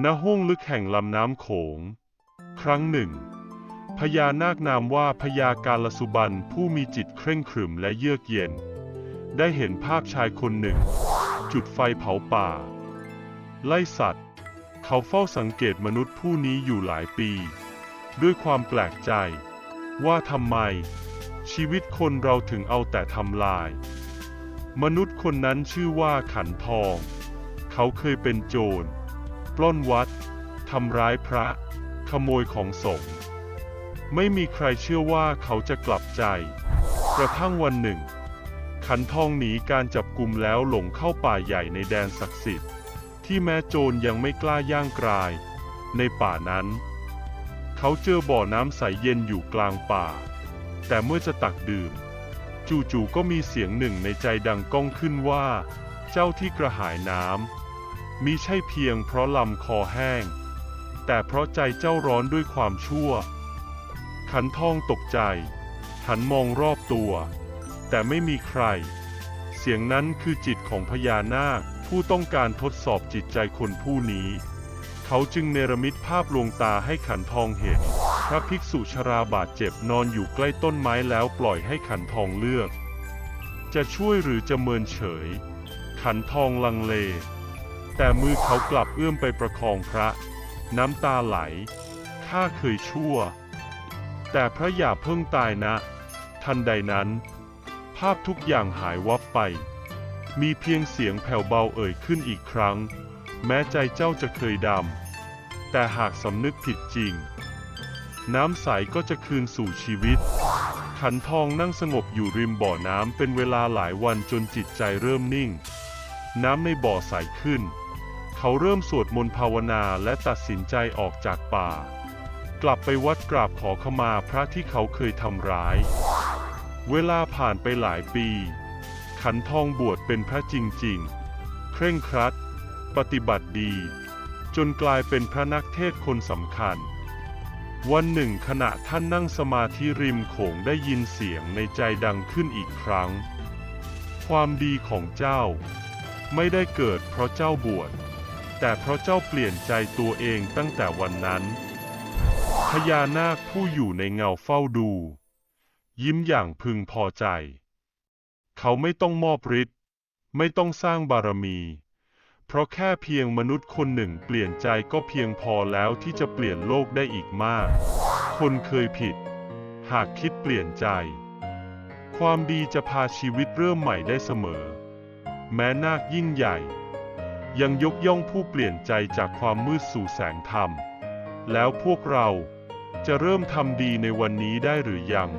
ณห้วงลึกแห่งลำน้ำโขง ครั้งหนึ่ง พญานาคนามว่าพญากาลสุบันผู้มีจิตเคร่งขรึมและเยือกเย็น ได้เห็นภาพชายคนหนึ่ง จุดไฟเผาป่า ไล่สัตว์ เขาเฝ้าสังเกตมนุษย์ผู้นี้อยู่หลายปี ด้วยความแปลกใจ ว่าทำไม ชีวิตคนเราถึงเอาแต่ทำลาย มนุษย์คนนั้นชื่อว่าขันทอง เขาเคยเป็นโจร ปล้นวัด ทำร้ายพระ ขโมยของสงฆ์ไม่มีใครเชื่อว่าเขาจะกลับใจ กระทั่งวันหนึ่ง ขันทองหนีการจับกลุ่มแล้วหลงเข้าป่าใหญ่ในแดนศักดิ์สิทธิ์ ที่แม้โจรยังไม่กล้าย่างกราย ในป่านั้น เขาเจอบ่อน้ำใสเย็นอยู่กลางป่า แต่เมื่อจะตักดื่ม จู่ๆก็มีเสียงหนึ่งในใจดังก้องขึ้นว่า เจ้าที่กระหายน้ำ มิใช่เพียงเพราะลำคอแห้ง แต่เพราะใจเจ้าร้อนด้วยความชั่ว ขันทองตกใจ หันมองรอบตัว แต่ไม่มีใคร เสียงนั้นคือจิตของพญานาคผู้ต้องการทดสอบจิตใจคนผู้นี้ เขาจึงเนรมิตภาพลวงตาให้ขันทองเห็น พระภิกษุชราบาดเจ็บนอนอยู่ใกล้ต้นไม้แล้วปล่อยให้ขันทองเลือก จะช่วยหรือจะเมินเฉย ขันทองลังเล แต่มือเขากลับเอื้อมไปประคองพระ น้ำตาไหล ข้าเคยชั่ว แต่พระอย่าเพิ่งตายนะ ทันใดนั้น ภาพทุกอย่างหายวับไป มีเพียงเสียงแผ่วเบาเอ่ยขึ้นอีกครั้ง แม้ใจเจ้าจะเคยดำ แต่หากสำนึกผิดจริง น้ำใสก็จะคืนสู่ชีวิต ขันทองนั่งสงบอยู่ริมบ่อน้ำเป็นเวลาหลายวันจนจิตใจเริ่มนิ่งน้ำในบ่อใสขึ้น เขาเริ่มสวดมนต์ภาวนาและตัดสินใจออกจากป่า กลับไปวัดกราบขอขมาพระที่เขาเคยทำร้าย เวลาผ่านไปหลายปี ขันทองบวชเป็นพระจริงๆ เคร่งครัด ปฏิบัติดี จนกลายเป็นพระนักเทศคนสำคัญวันหนึ่งขณะท่านนั่งสมาธิริมโขงได้ยินเสียงในใจดังขึ้นอีกครั้ง ความดีของเจ้า ไม่ได้เกิดเพราะเจ้าบวช แต่เพราะเจ้าเปลี่ยนใจตัวเองตั้งแต่วันนั้นพญานาคผู้อยู่ในเงาเฝ้าดู ยิ้มอย่างพึงพอใจ เขาไม่ต้องมอบฤทธิ์ไม่ต้องสร้างบารมี เพราะแค่เพียงมนุษย์คนหนึ่งเปลี่ยนใจก็เพียงพอแล้วที่จะเปลี่ยนโลกได้อีกมาก คนเคยผิด หากคิดเปลี่ยนใจ ความดีจะพาชีวิตเริ่มใหม่ได้เสมอ แม้นาคยิ่งใหญ่ ยังยกย่องผู้เปลี่ยนใจจากความมืดสู่แสงธรรม แล้วพวกเราจะเริ่มทำดีในวันนี้ได้หรือยัง